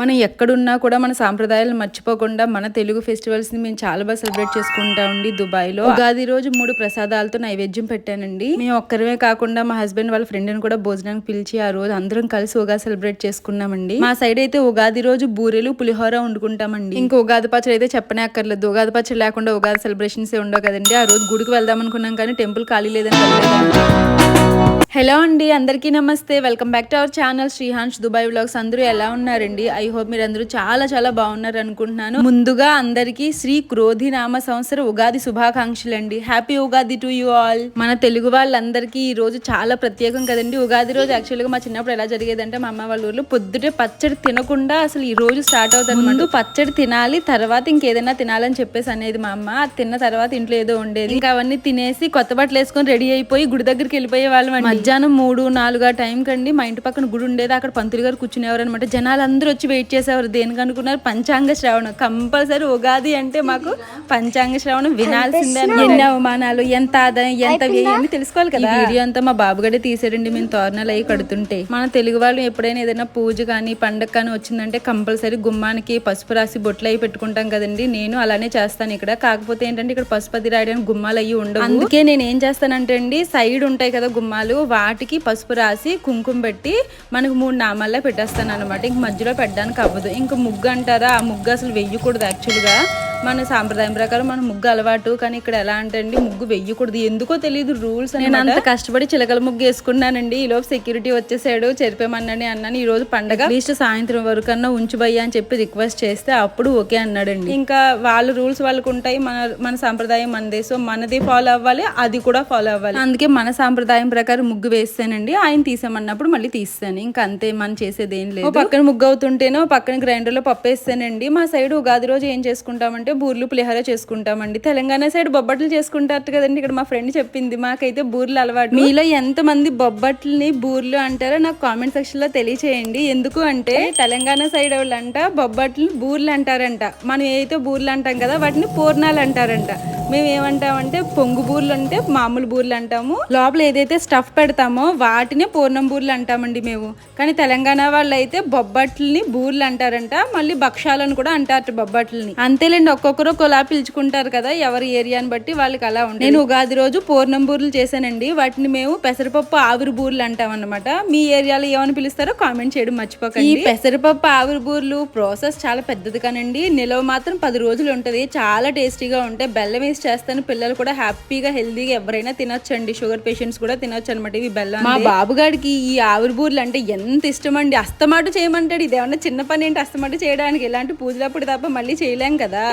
మనం ఎక్కడున్నా కూడా మన సాంప్రదాయాలు మర్చిపోకుండా మన తెలుగు ఫెస్టివల్స్ని మేము చాలా బాగా సెలబ్రేట్ చేసుకుంటామండి దుబాయ్లో ఉగాది రోజు మూడు ప్రసాదాలతో నైవేద్యం పెట్టానండి. మేము ఒక్కరమే కాకుండా మా హస్బెండ్ వాళ్ళ ఫ్రెండ్ని కూడా భోజనానికి పిలిచి ఆ రోజు అందరం కలిసి ఉగాది సెలబ్రేట్ చేసుకున్నామండి. మా సైడ్ అయితే ఉగాది రోజు బూరెలు పులిహోర వండుకుంటామండి. ఇంకా ఉగాది పచ్చడి అయితే చెప్పనే అక్కర్లేదు. ఉగాది పచ్చడి లేకుండా ఉగాది సెలబ్రేషన్స్ ఏ ఉండవు కదండి. ఆ రోజు గుడికి వెళ్దాం అనుకున్నాం కానీ టెంపుల్ ఖాళీ లేదని వెళ్ళలేదండి. హలో అండి అందరికీ నమస్తే. Welcome back to our channel Srihans Dubai vlogs. అందరూ ఎలా ఉన్నారండి? ఐ హోప్ మీరు అందరూ చాలా చాలా బాగున్నారు అనుకుంటున్నాను. ముందుగా అందరికీ శ్రీ క్రోధి నామ సంవత్సర ఉగాది శుభాకాంక్షలు అండి happy Ugadi to you all మన తెలుగు వాళ్ళందరికీ ఈ రోజు చాలా ప్రత్యేకం కదండి. ఉగాది రోజు యాక్చువల్గా మా చిన్నప్పుడు ఎలా జరిగేదంటే మా అమ్మ వాళ్ళ ఊర్లో పొద్దుటే పచ్చడి తినకుండా అసలు ఈ రోజు స్టార్ట్ అవుతుంది. ముందు పచ్చడి తినాలి తర్వాత ఇంకేదైనా తినాలని చెప్పేసి అనేది మా అమ్మ. తిన్న తర్వాత ఇంట్లో ఏదో ఉండేది ఇంకా అవన్నీ తినేసి కొత్త బట్టలు వేసుకొని రెడీ అయిపోయి గుడి దగ్గరికి వెళ్ళిపోయే వాళ్ళం మధ్యాహ్నం మూడు నాలుగు ఆ టైం కండి మా ఇంటి పక్కన గుడి ఉండేది. అక్కడ పంతులు గారు కూర్చునేవారు అనమాట జనాలు అందరూ వచ్చి వెయిట్ చేసేవారు. దేనికి అనుకున్నారు? పంచాంగ శ్రవణం. కంపల్సరీ ఉగాది అంటే మాకు పంచాంగ శ్రవణం వినాల్సిందే అని ఎన్ని అవమానాలు ఎంత ఆదాయం ఎంత వ్యయం తెలుసుకోవాలి కదా. వీడియో అంతా మా బాబుగడే తీసాడండి. మేము తోరణాలు అవి కడుతుంటే. మన తెలుగు వాళ్ళు ఎప్పుడైనా ఏదైనా పూజ కానీ పండగ కానీ వచ్చిందంటే కంపల్సరీ గుమ్మానికి పసుపు రాసి బొట్లు అవి పెట్టుకుంటాం కదండి. నేను అలానే చేస్తాను ఇక్కడ. కాకపోతే ఏంటంటే ఇక్కడ పసుపు అది రాయడానికి గుమ్మాలు అయ్యి ఉండవు. అందుకే నేను ఏం చేస్తానంటే అండి సైడ్ ఉంటాయి కదా గుమ్మాలు వాటికి పసుపు రాసి కుంకుమ పెట్టి మనకు మూడు నామాల్లో పెట్టేస్తాను అనమాట ఇంక మధ్యలో పెట్టడానికి అవ్వదు. ఇంక ముగ్గు అంటారా ఆ ముగ్గు అసలు వెయ్యకూడదు యాక్చువల్గా మన సాంప్రదాయం ప్రకారం మన ముగ్గు అలవాటు కానీ ఇక్కడ ఎలా అంటే అండి ముగ్గు వెయ్యకూడదు. ఎందుకో తెలియదు రూల్స్ నేను అంత కష్టపడి చిలకల ముగ్గు వేసుకున్నానండి. ఈ లోపు సెక్యూరిటీ వచ్చేసాడు చెరిపేమన్నాని అన్నాను. ఈ రోజు పండగ. అట్లీస్ట్ సాయంత్రం వరకు అన్నా ఉంచుబయ్యా అని చెప్పి రిక్వెస్ట్ చేస్తే అప్పుడు ఓకే అన్నాడండి. ఇంకా వాళ్ళ రూల్స్ వాళ్ళకు ఉంటాయి మన మన సాంప్రదాయం మనదే సో మనది ఫాలో అవ్వాలి అది కూడా ఫాలో అవ్వాలి. అందుకే మన సాంప్రదాయం ప్రకారం ముగ్గు వేస్తానండి. ఆయన తీసామన్నప్పుడు మళ్ళీ తీస్తాను. ఇంకా అంతే మనం చేసేది ఏం లేదు పక్కన ముగ్గు అవుతుంటేనో పక్కన గ్రైండర్లో పప్పు వేస్తానండి మా సైడ్ ఉగాది రోజు ఏం చేసుకుంటామంటే బూర్లు పులిహోర చేసుకుంటామండి. తెలంగాణ సైడ్ బొబ్బట్లు చేసుకుంటారు కదండి. ఇక్కడ మా ఫ్రెండ్ చెప్పింది. మాకైతే బూర్లు అలవాటు. మీలో ఎంత మంది బొబ్బట్లని బూర్లు అంటారో నాకు కామెంట్ సెక్షన్లో తెలియచేయండి. ఎందుకు అంటే తెలంగాణ సైడ్ వాళ్ళంట బొబ్బట్లు బూర్లు అంటారంట. మనం ఏదైతే బూర్లు అంటాం కదా వాటిని పూర్ణాలు అంటారంట. మేము ఏమంటామంటే పొంగు బూర్లు అంటే మామూలు బూర్లు అంటాము. లోపల ఏదైతే స్టఫ్ పెడతామో వాటినే పూర్ణం బూర్లు అంటామండి మేము. కానీ తెలంగాణ వాళ్ళు అయితే బొబ్బట్లని బూర్లు అంటారంట మళ్ళీ భక్షాలను కూడా అంటారు బొబ్బట్లని. అంతేలేండి ఒక్కొక్కరు ఒకలా పిలుచుకుంటారు కదా ఎవరి ఏరియాని బట్టి వాళ్ళకి అలా ఉంటుంది. నేను ఉగాది రోజు పూర్ణం బూర్లు చేశానండి. వాటిని మేము పెసరపప్పు ఆవిరి బూర్లు అంటాం అనమాట మీ ఏరియాలో ఏమని పిలుస్తారో కామెంట్ చేయడం మర్చిపోకండి. ఈ పెసరపప్పు ఆవిరి బూర్లు ప్రాసెస్ చాలా పెద్దది కానండి. నిలవ మాత్రం పది రోజులు ఉంటది. చాలా టేస్టీగా ఉంటాయి. బెల్లం వేసి చేస్తాను. పిల్లలు కూడా హ్యాపీగా హెల్దీగా ఎవరైనా తినొచ్చండి. షుగర్ పేషెంట్స్ కూడా తినొచ్చు అనమాట ఇవి బెల్లం మా బాబుగాడికి ఈ ఆవిరి బూర్లు అంటే ఎంత ఇష్టం అండి అస్తమాటు చేయమంటాడు. ఇది ఏమన్నా చిన్న పని ఏంటి? అస్తమాటు చేయడానికి ఇలాంటి పూజలప్పుడు తప్ప మళ్ళీ చేయలేం కదా.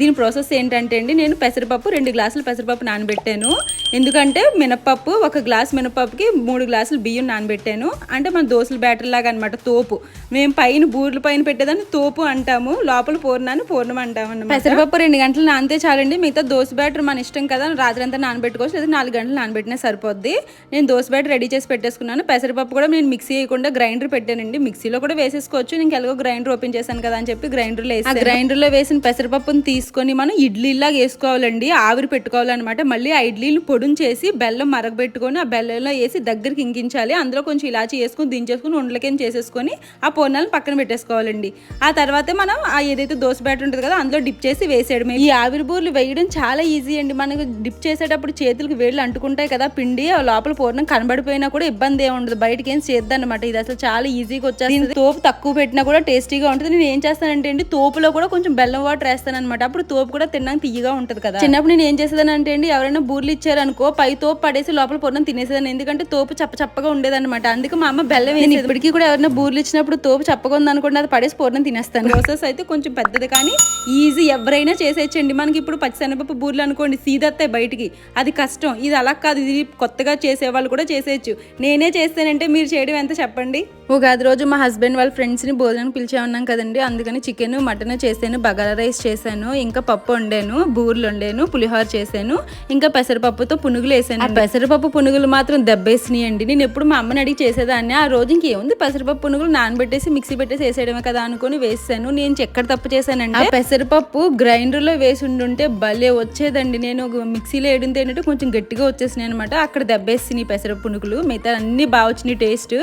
దీని ప్రాసెస్ ఏంటంటే అండి నేను పెసరపప్పు రెండు గ్లాసులు పెసరపప్పు నానబెట్టాను. ఎందుకంటే మినపప్పు ఒక గ్లాస్ మినపప్పుకి మూడు గ్లాసులు బియ్యం నానబెట్టాను. అంటే మన దోశల బ్యాటర్ లాగా అనమాట తోపు. మేము పైన బూర్ల పైన పెట్టేదాన్ని తోపు అంటాము. లోపల పూర్ణాన్ని పూర్ణం అంటాము పెసరపప్పు రెండు గంటలు నానితే చాలండి. మిగతా దోశ బ్యాటర్ మన ఇష్టం కదా రాత్రి అంతా నానబెట్టుకోవచ్చు. లేదా నాలుగు గంటలు నానబెట్టినా సరిపోద్ది. నేను దోశ బ్యాటర్ రెడీ చేసి పెట్టేసుకున్నాను. పెసరపప్పు కూడా నేను మిక్సీ వేయకుండా గ్రైండర్ పెట్టానండి. మిక్సీలో కూడా వేసేసుకోవచ్చు. నేను ఎలాగో గ్రైండర్ ఓపెన్ చేశాను కదా అని చెప్పి గ్రైండర్లో వేసి గ్రైండర్లో వేసిన పెసరపప్పుని తీసుకొని మనం ఇడ్లీలాగా వేసుకోవాలండి. ఆవిరి పెట్టుకోవాలన్నమాట. మళ్ళీ ఆ ఇడ్లీలు పొడుం చేసి బెల్లం మరగబెట్టుకొని ఆ బెల్లంలో వేసి దగ్గరికి ఇంకించాలి. అందులో కొంచెం ఇలాచి వేసుకొని దించేసుకొని ఉండలకేం చేసేసుకొని ఆ పూర్ణాలను పక్కన పెట్టేసుకోవాలండి. ఆ తర్వాత మనం ఆ ఏదైతే దోశ బ్యాటర్ ఉంటుంది కదా అందులో డిప్ చేసి వేసేయడం ఈ ఆవిరి బూర్లు వేయడం చాలా ఈజీ అండి. మనకు డిప్ చేసేటప్పుడు చేతులకు వేళ్ళు అంటుకుంటాయి కదా పిండి ఆ లోపల పూర్ణం కనబడిపోయినా కూడా ఇబ్బంది ఏమి ఉండదు. బయటకి ఏం చేద్దన్నమాట. ఇది అసలు చాలా ఈజీగా వచ్చేస్తుంది. తోపు తక్కువ పెట్టినా కూడా టేస్టీగా ఉంటుంది. నేను ఏం చేస్తానంటే అండి తోపులో కూడా కొంచెం బెల్లం వాటర్ వేస్తాను అనమాట అప్పుడు తోపు కూడా తినడానికి తీయగా ఉంటుంది కదా. చిన్నప్పుడు నేను ఏం చేసేదాన్ని అంటే అండి ఎవరైనా బూర్లు ఇచ్చారనుకో పై తోపు పడేసి లోపల పూర్ణం తినేసేదాన్ని. ఎందుకంటే తోపు చప్ప చప్పగా ఉండేదన్నమాట. అందుకే మా అమ్మ బెల్లం వేసి ఇప్పటికీ కూడా ఎవరైనా బూర్లు ఇచ్చినప్పుడు తోపు చప్పగా ఉంది అనుకోండి అది పడేసి పూర్ణం తినేస్తాను. ప్రాసెస్ అయితే కొంచెం పెద్దది కానీ ఈజీ ఎవరైనా చేసేయచ్చండి. మనకి ఇప్పుడు పచ్చిశనగపప్పు బూర్లు అనుకోండి సీదత్తాయి బయటికి. అది కష్టం. ఇది అలా కాదు. ఇది కొత్తగా చేసే వాళ్ళు కూడా చేసేయచ్చు. నేనే చేస్తానంటే మీరు చేయడం ఎంత చెప్పండి? ఉగాది రోజు మా హస్బెండ్ వాళ్ళ ఫ్రెండ్స్ని భోజనం పిలిచే ఉన్నాం కదండి. అందుకని చికెన్ మటన్ చేశాను బగారా రైస్ చేశాను ఇంకా పప్పు వండాను బూర్లు వండాను పులిహోర చేశాను ఇంకా పెసరపప్పుతో పునుగులు వేసాను పెసరపప్పు పునుగులు మాత్రం దెబ్బేసినాయి అండి. నేను ఎప్పుడు మా అమ్మని అడిగి చేసేదాన్ని. ఆ రోజు ఇంకేముంది పెసరపప్పు పునుగులు నానబెట్టేసి మిక్సీ పెట్టేసి వేసేయడమే కదా అనుకుని వేసాను నేను ఎక్కడ తప్పు చేశానంటే ఆ పెసరపప్పు గ్రైండర్లో వేసి ఉండుంటే భలే వచ్చేదండి. నేను మిక్సీలో వేయడంతో ఏంటంటే కొంచెం గట్టిగా వచ్చేసినాయి అనమాట అక్కడ దెబ్బేసినాయి పెసరపప్పు పునుగులు. మిగతా అన్ని బాగా వచ్చినాయి టేస్ట్.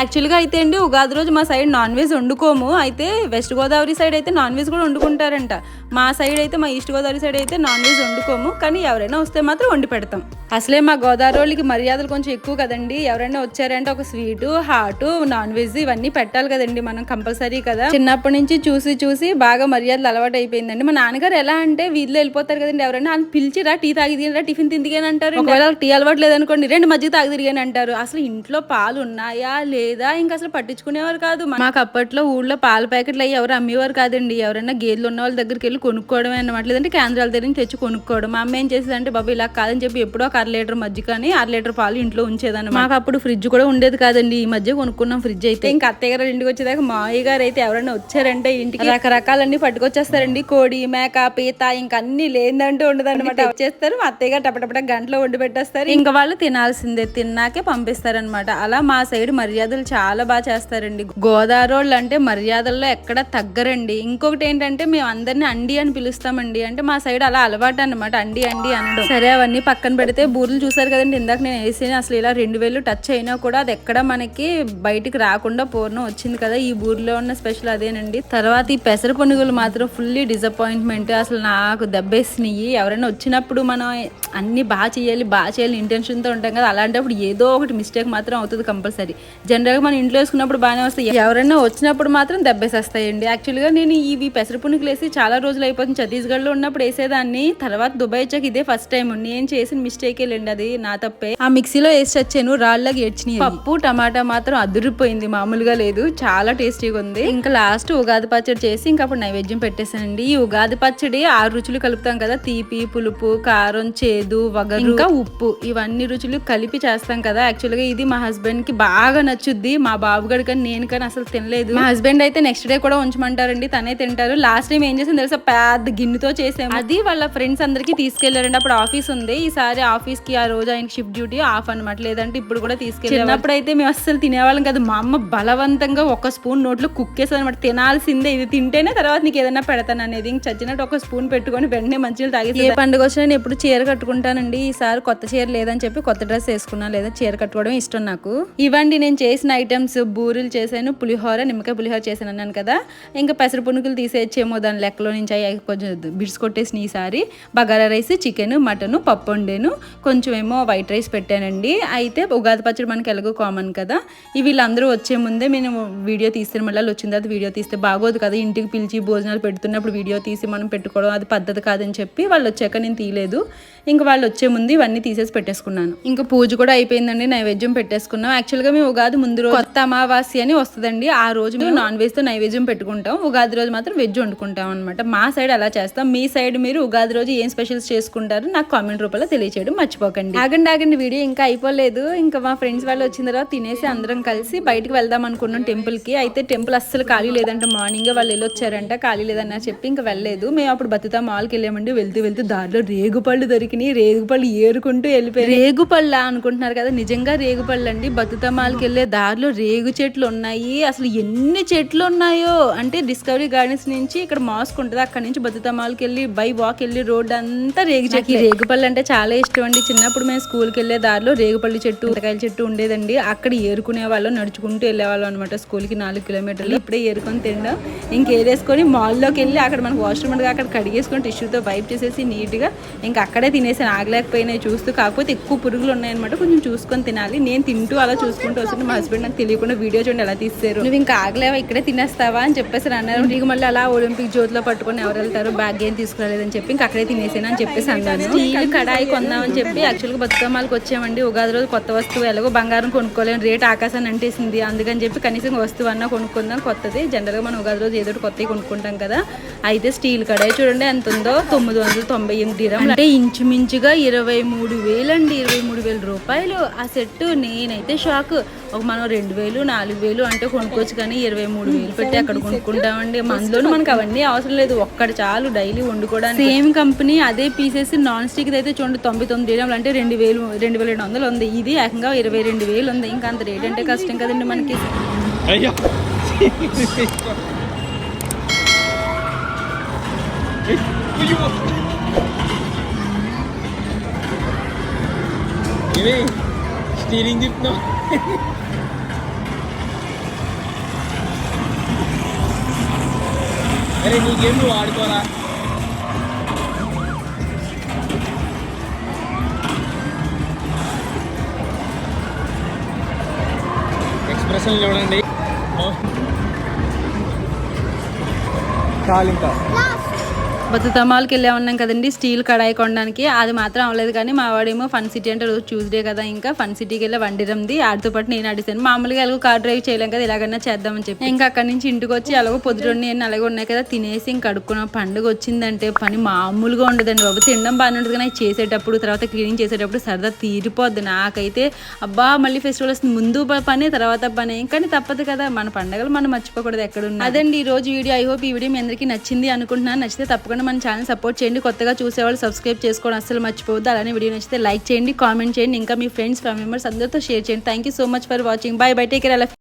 యాక్చువల్గా అయితే అండి ఉగాది రోజు మా సైడ్ నాన్ వెజ్ వండుకోము. అయితే వెస్ట్ గోదావరి సైడ్ అయితే నాన్ వెజ్ కూడా వండుకుంటారంట. మా సైడ్ అయితే మా ఈస్ట్ గోదావరి సైడ్ అయితే నాన్ వెజ్ వండుకోము. కానీ ఎవరైనా వస్తే మాత్రం వండి పెడతాం. అసలే మా గోదావరి వాళ్ళకి మర్యాదలు కొంచెం ఎక్కువ కదండి. ఎవరైనా వచ్చారంటే ఒక స్వీట్ హాట్ నాన్ వెజ్ ఇవన్నీ పెట్టాలి కదండి మనం కంపల్సరీ కదా. చిన్నప్పటి నుంచి చూసి చూసి బాగా మర్యాదలు అలవాటు అయిపోయిందండి. మా నాన్నగారు ఎలా అంటే వీధిలో వెళ్ళిపోతారు కదండి ఎవరైనా అని పిలిచిరా టీ తాగి తినరా టిఫిన్ తిందిగాని అంటారు. ఒకవేళ టీ అలవాటు లేదనుకోండి రెండు మధ్య తాగి తిరిగాని అంటారు. అసలు ఇంట్లో పాలు ఉన్నాయా లేదా? ఇంకా అసలు పట్టించుకునేవారు కాదు. మాకు అప్పట్లో ఊళ్ళో పాల ప్యాకెట్లు అయ్యి ఎవరు అమ్మేవారు కాదండి. ఎవరైనా గేదెలు ఉన్న వాళ్ళ దగ్గరికి వెళ్ళి కొనుక్కోవడమే అన్నమాట. లేదంటే కేంద్రాల దగ్గర నుంచి తెచ్చి కొనుక్కోవడం. మా అమ్మ ఏం చేసేదంటే బాబు ఇలా కాదని చెప్పి ఎప్పుడో ఒక అర లీటర్ మధ్య కానీ అర లీటర్ పాలు ఇంట్లో ఉంచేదాన్ని మాకు అప్పుడు ఫ్రిడ్జ్ కూడా ఉండేది కాదండి. ఈ మధ్య కొనుక్కున్నాం ఫ్రిడ్జ్ అయితే. ఇంకా అత్తయ్య గారు ఇంటికి వచ్చేదాకా మావయ్య గారు అయితే ఎవరైనా వచ్చారంటే ఇంటికి రకరకాలన్నీ పట్టుకొచ్చేస్తారండి. కోడి మేక పీత ఇంకా అన్ని లేదంటూ ఉండదు అనమాట వచ్చేస్తారు మా అత్తయ్య గారు టపటపట గంటలో వండి పెట్టేస్తారు. ఇంకా వాళ్ళు తినాల్సిందే తిన్నాకే పంపిస్తారనమాట అలా మా సైడ్ మర్యాదలు చాలా బాగా చేస్తారండి. గోదావరి అంటే మర్యాదల్లో ఎక్కడ తగ్గరండి. ఇంకొకటి ఏంటంటే మేము అందరిని అండి అని పిలుస్తామండి. అంటే మా సైడ్ అలా అలవాటు అనమాట అండి అండి అనడం. సరే అవన్నీ పక్కన పెడితే బూర్లు చూసారు కదండి. ఇందాక నేను వేసిన అసలు ఇలా రెండు వేలు టచ్ అయినా కూడా అది ఎక్కడ మనకి బయటికి రాకుండా పూర్ణం వచ్చింది కదా. ఈ బూర్లో ఉన్న స్పెషల్ అదేనండి. తర్వాత ఈ పెసర పునుగులు మాత్రం ఫుల్లీ డిసప్పాయింట్మెంట్ అసలు నాకు దెబ్బేసినాయి ఎవరైనా వచ్చినప్పుడు మనం అన్ని బాగా చేయాలి బాగా చేయాలి ఇంటెన్షన్తో ఉంటాం కదా. అలాంటప్పుడు ఏదో ఒకటి మిస్టేక్ మాత్రం అవుతుంది కంపల్సరీ. జనరల్గా మన ఇంట్లో వేసుకున్నప్పుడు బాగానే వస్తాయి. ఎవరైనా వచ్చినప్పుడు మాత్రం దెబ్బేసేస్తాయండి. యాక్చువల్గా నేను ఇవి పెసరపునుకులు వేసి చాలా రోజులు అయిపోతుంది. ఛత్తీస్గఢ్లో ఉన్నప్పుడు వేసేదాన్ని. తర్వాత దుబాయ్ వచ్చాక ఇదే ఫస్ట్ టైం నేను చేసిన మిస్టేక్ వెళ్ళండి అది. నా తప్పే. ఆ మిక్సీలో వేసి వచ్చాను రాళ్ళకి ఏడ్చినాయి. పప్పు టమాటా మాత్రం అదిరిపోయింది. మామూలుగా లేదు. చాలా టేస్టీగా ఉంది. ఇంకా లాస్ట్ ఉగాది పచ్చడి చేసి ఇంకా అప్పుడు నైవేద్యం పెట్టేశానండి. ఈ ఉగాది పచ్చడి ఆరు రుచులు కలుపుతాం కదా. తీపి పులుపు కారం చేదు వగరు ఇంకా ఉప్పు. ఇవన్నీ రుచులు కలిపి చేస్తాం కదా. యాక్చువల్గా ఇది మా హస్బెండ్కి బాగా నచ్చుద్ది. మా బాబు గడి కానీ నేను కానీ అసలు తినలేదు. మా హస్బెండ్ అయితే నెక్స్ట్ డే కూడా ఉంచమంటారండి తనే తింటారు. లాస్ట్ టైం ఏం చేసింది తెలుసా? పెద్ద గిన్నెతో చేసాము. అది వాళ్ళ ఫ్రెండ్స్ అందరికి తీసుకెళ్ళారండి అప్పుడు ఆఫీస్ ఉంది. ఈసారి ఆఫీస్కి ఆ రోజు ఆయనకి షిఫ్ట్ డ్యూటీ ఆఫ్ అన్నమాట. లేదంటే ఇప్పుడు కూడా తీసుకెళ్ళి చిన్నప్పుడు అయితే మేము అస్సలు తినేవాళ్ళం కదా. మా అమ్మ బలవంతంగా ఒక స్పూన్ నోట్లో కుక్కేసాను అనమాట తినాల్సిందే. ఇది తింటేనే తర్వాత నీకు ఏదైనా పెడతాను అనేది. ఇంక చచ్చినట్టు ఒక స్పూన్ పెట్టుకొని వెంటనే మంచిగా తాగేసి ఏ పండుగ వచ్చినా నేను ఎప్పుడు చీర కట్టుకుంటానండి. ఈసారి కొత్త చీర లేదని చెప్పి కొత్త డ్రెస్ వేసుకున్నా లేదా చీర కట్టుకోవడం ఇష్టం నాకు. ఇవ్వండి నేను చేసిన ఐటమ్స్ బూరెలు చేశాను పులిహోర నిమ్మకాయ పులిహోర చేశాను అన్నాను కదా. ఇంకా పెసర పునుకులు తీసేచ్చేమో దాని లెక్కలో నుంచి అవి కొంచెం బిడ్స్ కొట్టేసిన ఈసారి బగారా రైస్ చికెన్ మటన్ పప్పు వండాను. కొంచెం ఏమో వైట్ రైస్ పెట్టానండి. అయితే ఉగాది పచ్చడి మనకి ఎలాగో కామన్ కదా. వీళ్ళందరూ వచ్చే ముందే నేను వీడియో తీస్తే మళ్ళీ వచ్చిన తర్వాత వీడియో తీస్తే బాగోదు కదా. ఇంటికి పిలిచి భోజనాలు పెడుతున్నప్పుడు వీడియో తీసి మనం పెట్టుకోవడం అది పద్ధతి కాదని చెప్పి వాళ్ళు వచ్చాక నేను తీయలేదు. ఇంకా వాళ్ళు వచ్చే ముందు ఇవన్నీ తీసేసి పెట్టేసుకున్నాను. ఇంకా పూజ కూడా అయిపోయిందండి నైవేద్యం పెట్టేసుకున్నాం. యాక్చువల్గా మేము ఉగాది ముందు రోజు కొత్త అమావాస్య అని వస్తుందండి. ఆ రోజు మేము నాన్ వెజ్తో నైవేద్యం పెట్టుకుంటాం. ఉగాది రోజు మాత్రం వెజ్ వండుకుంటాం అనమాట మా సైడ్ అలా చేస్తాం. మీ సైడ్ మీరు ఉగాది రోజు ఏం స్పెషల్స్ చేసుకుంటారు నాకు కామెంట్ రూపంలో తెలియచేయడం మర్చిపోకండి. ఆగండి ఆగండి వీడియో ఇంకా అయిపోలేదు. ఇంకా మా ఫ్రెండ్స్ వాళ్ళు వచ్చిన తర్వాత తినేసి అందరం కలిసి బయటకు వెళ్దాం అనుకున్నాం టెంపుల్కి. అయితే టెంపుల్ అస్సలు ఖాళీ లేదంటే. మార్నింగ్ వాళ్ళు వెళ్ళొచ్చారంట. ఖాళీ లేదన్న చెప్పి ఇంకా వెళ్ళలేదు. మేము అప్పుడు బతుతా మాల్కి వెళ్ళామండి. వెళ్తూ వెళ్తూ దారిలో రేగుపళ్ళు దొరికినాయి. రేగుపళ్ళు ఏరుకుంటూ వెళ్ళిపోయారు. రేగుపళ్ళ అనుకుంటున్నారు కదా నిజంగా రేగుపళ్ళు అండి బతుతా మాల్కి వెళ్ళే దారిలో రేగు చెట్లు ఉన్నాయి. అసలు ఎన్ని చెట్లు ఉన్నాయో? అంటే డిస్కవరీ గార్డెన్స్ నుంచి ఇక్కడ మాస్క్ ఉంటుంది. అక్కడ నుంచి బతుతా మాల్కి వెళ్ళి బై వాక్ వెళ్ళి రోడ్ అంతా రేగు చెట్లు. రేగుపళ్ళు అంటే చాలా ఇష్టం అండి. చిన్నప్పుడు మేము స్కూల్కి వెళ్ళే దారిలో రేగుపల్లి చెట్టు ఉతకాయల చెట్టు ఉండేదండి. అక్కడ ఏరుకునే వాళ్ళం నడుచుకుంటూ వెళ్ళేవాళ్ళం అనమాట స్కూల్కి నాలుగు కిలోమీటర్లు. ఇప్పుడే ఏరుకొని తినడం. ఇంకేరేసుకొని మాల్లోకి వెళ్ళి అక్కడ మనకు వాష్రూమ్ ఉండగా అక్కడ కడిగేసుకొని టిష్యూతో వైప్ చేసేసి నీట్గా ఇంకా అక్కడే తినేసి ఆగలేకపోయినాయి చూస్తూ కాకపోతే ఎక్కువ పురుగులు ఉన్నాయన్నమాట కొంచెం చూసుకొని తినాలి. నేను తింటూ అలా చూసుకుంటూ వస్తుంటే మా హస్బెండ్ నాకు తెలియకుండా వీడియో చూడండి ఎలా తీస్తారు. నువ్వు ఇంకా ఆగలేవా? ఇక్కడే తినేస్తావా అని చెప్పేసి అన్నారు. నీకు మళ్ళీ అలా ఒలింపిక్ జ్యోతిలో పట్టుకొని ఎవరు వెళ్తారు బ్యాగ్ ఏం తీసుకురాలేదని చెప్పి ఇంకా అక్కడే తినేసాను అని చెప్పేసి అన్నాను. స్టీల్ కడాయి కొందామని చెప్పి యాక్చువల్గా బతుకమ్మలకి వచ్చామండి. ఉగాది రోజు కొత్త వస్తువు ఎలాగో బంగారం కొనుక్కోలేము రేట్ ఆకాశాన్ని అంటేసింది. అందుకని చెప్పి కనీసం వస్తువు అన్నా కొనుక్కుందాం. కొత్తది. జనరల్గా మనం ఉగాది రోజు ఏదో కొత్తవి కొనుక్కుంటాం కదా. అయితే స్టీల్ కడాయి చూడండి ఎంత ఉందో. తొమ్మిది వందల తొంభై ఎనిమిది అంటే ఇంచుమించుగా ఇరవై మూడు వేలండి ఇరవై మూడు వేల రూపాయలు. ఆ సెట్ నేనైతే షాక్. ఒక మనం రెండు వేలు నాలుగు వేలు అంటే కొనుక్కోవచ్చు కానీ ఇరవై మూడు వేలు పెట్టి అక్కడ కొనుక్కుంటామండి. అందులోనూ మనకు అవన్నీ అవసరం లేదు. ఒక్కటి చాలు డైలీ వండుకోవడానికి. సేమ్ కంపెనీ అదే పీసెస్ నాన్ స్టిక్ అయితే చూడండి తొంభై తొమ్మిది వేలు అంటే రెండు వేలు రెండు వేల రెండు వందలు ఉంది. ఇది ఏకంగా ఇరవై రెండు వేలు ఉంది. ఇంకా అంత రేట్ అంటే కష్టం కదండి మనకి. అయ్యా. ఇవి స్టీరింగ్ తిప్పుతున్నాం అరే నీకేం నువ్వు ఆడుకోరా ఎక్స్ప్రెషన్ చూడండి చాలు బతుకమ్మలకి వెళ్ళే ఉన్నాం కదండి స్టీల్ కడాయి కొనడానికి. అది మాత్రం అవ్వలేదు కానీ మా వాడేమో ఫన్ సిటీ అంటే రోజు ట్యూస్డే కదా ఇంకా ఫన్ సిటీకి వెళ్ళి వండిరంది ఆడితో పాటు నేను అడిగాను మామూలుగా ఎలాగో కార్ డ్రైవ్ చేయలేం కదా ఎలాగైనా చేద్దామని చెప్పి. ఇంకా అక్కడి నుంచి ఇంటికి వచ్చి ఎలాగో పొద్దున్నీ అలాగే ఉన్నాయి కదా తినేసి ఇంక కడుక్కున్న పండుగ వచ్చిందంటే పని మామూలుగా ఉండదండి బాబు. తినడం బాగానే ఉంటుంది కానీ చేసేటప్పుడు తర్వాత క్లీనింగ్ చేసేటప్పుడు సరదా తీరిపోద్ది. నాకైతే అబ్బా మళ్ళీ ఫెస్టివల్ వస్తుంది. ముందు పని తర్వాత పని. కానీ తప్పదు కదా మన పండగలు మనం మర్చిపోకూడదు ఎక్కడున్నా. అదండి ఈ రోజు వీడియో. ఐ హోప్ ఈ వీడియో మీ అందరికీ నచ్చింది అనుకుంటున్నాను. నచ్చితే తప్పకుండా మన ఛానల్ సపోర్ట్ చేయండి. కొత్తగా చూసేవాళ్ళు సబ్స్క్రైబ్ చేసుకోవడం అస్సలు మర్చిపోవద్దు. అలానే వీడియో నచ్చితే లైక్ చేయండి కామెంట్ చేయండి. ఇంకా మీ ఫ్రెండ్స్ ఫ్యామిలీ మెంబర్స్ అందరితో షేర్ చేయండి. Thank you so much for watching bye bye take care